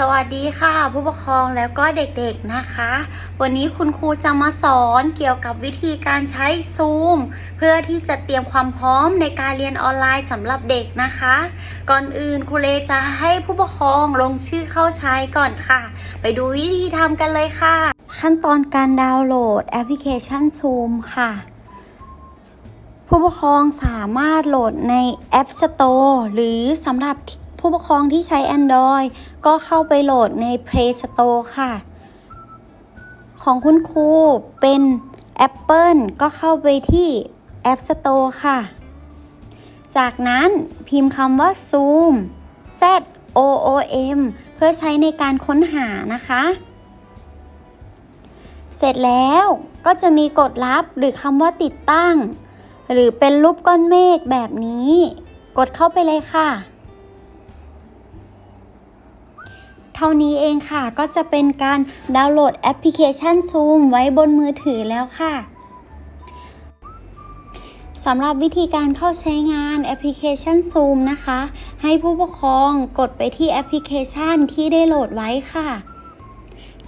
สวัสดีค่ะ ผู้ปกครองแล้วก็เด็กๆนะคะ วันนี้คุณครูจะมาสอนเกี่ยวกับวิธีการใช้ซูมเพื่อที่จะเตรียมความพร้อมในการเรียนออนไลน์สำหรับเด็กนะคะ ก่อนอื่นครูเลจะให้ผู้ปกครองลงชื่อเข้าใช้ก่อนค่ะ ไปดูวิธีทำกันเลยค่ะ ขั้นตอนการดาวน์โหลดแอปพลิเคชัน Zoom ค่ะผู้ปกครองสามารถโหลดใน App Store หรือสำหรับ ผู้ปกครองที่ใช้ Android ก็เข้าไปโหลดใน Play Store ค่ะ ของคุณครูเป็น Apple ก็เข้าไปที่ App Store ค่ะ จากนั้นพิมพ์คำว่า Zoom Z O O M เพื่อใช้ในการค้นหานะคะ เสร็จแล้วก็จะมีกดลับหรือคำว่าติดตั้ง หรือเป็นรูปก้อนเมฆแบบนี้ กดเข้าไปเลยค่ะ ท่านี้เองค่ะ ก็จะเป็นการดาวน์โหลดแอปพลิเคชัน Zoom ไว้บนมือถือแล้วค่ะสำหรับวิธีการเข้าใช้งานแอปพลิเคชัน Zoom นะคะ ให้ผู้ปกครองกดไปที่แอปพลิเคชันที่ได้โหลดไว้ค่ะ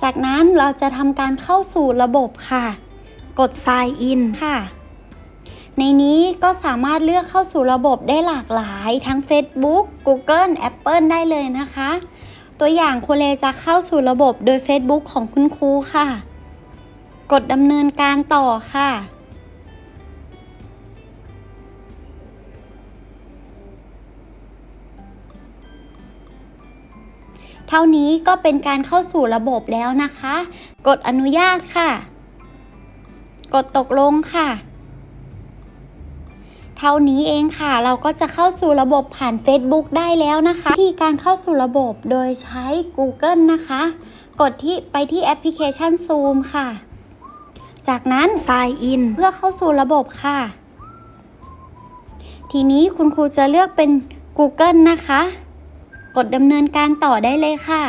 จากนั้นเราจะทำการเข้าสู่ระบบค่ะ กด Sign In ค่ะ ในนี้ก็สามารถเลือกเข้าสู่ระบบได้หลากหลายทั้ง Facebook Google Apple ได้เลยนะคะ ตัวอย่างครูเลจะเข้าสู่ระบบโดย Facebook ของคุณครูค่ะ กดดำเนินการต่อค่ะ เท่านี้ก็เป็นการเข้าสู่ระบบแล้วนะคะ กดอนุญาตค่ะ กดตกลงค่ะ เท่านี้เองค่ะ เราก็จะเข้าสู่ระบบผ่าน Facebook ได้แล้วนะคะวิธีการเข้าสู่ระบบโดยใช้ Google นะคะ กดที่ไปที่แอปพลิเคชัน Zoom ค่ะ จากนั้น Sign In เพื่อเข้าสู่ระบบค่ะ ทีนี้คุณครูจะเลือกเป็น Google นะคะ กดดำเนินการต่อได้เลยค่ะ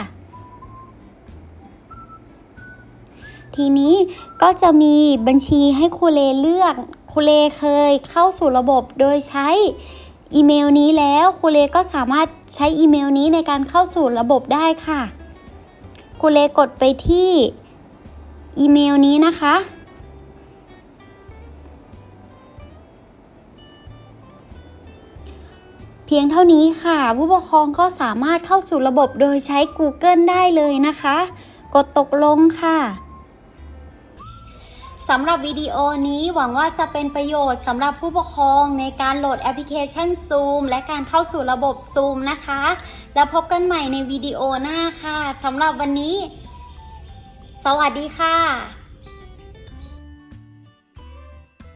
ทีนี้ก็จะมีบัญชีให้ครูเลเลือก รูเลเคยเข้าสู่ระบบโดยใช้อีเมลนี้แล้วครูเลก็สามารถใช้อีเมลนี้ในการเข้าสู่ระบบได้ค่ะครูเลกดไปที่อีเมลนี้นะคะ เพียงเท่านี้ค่ะ ผู้ปกครองก็สามารถเข้าสู่ระบบโดยใช้ Google ได้เลยนะคะ กดตกลงค่ะ สำหรับวิดีโอนี้หวังว่าจะเป็นประโยชน์สำหรับผู้ปกครองในการโหลดแอปพลิเคชัน Zoom และการเข้าสู่ระบบ Zoom นะคะ แล้วพบกันใหม่ในวิดีโอหน้าค่ะสำหรับวันนี้ สวัสดีค่ะ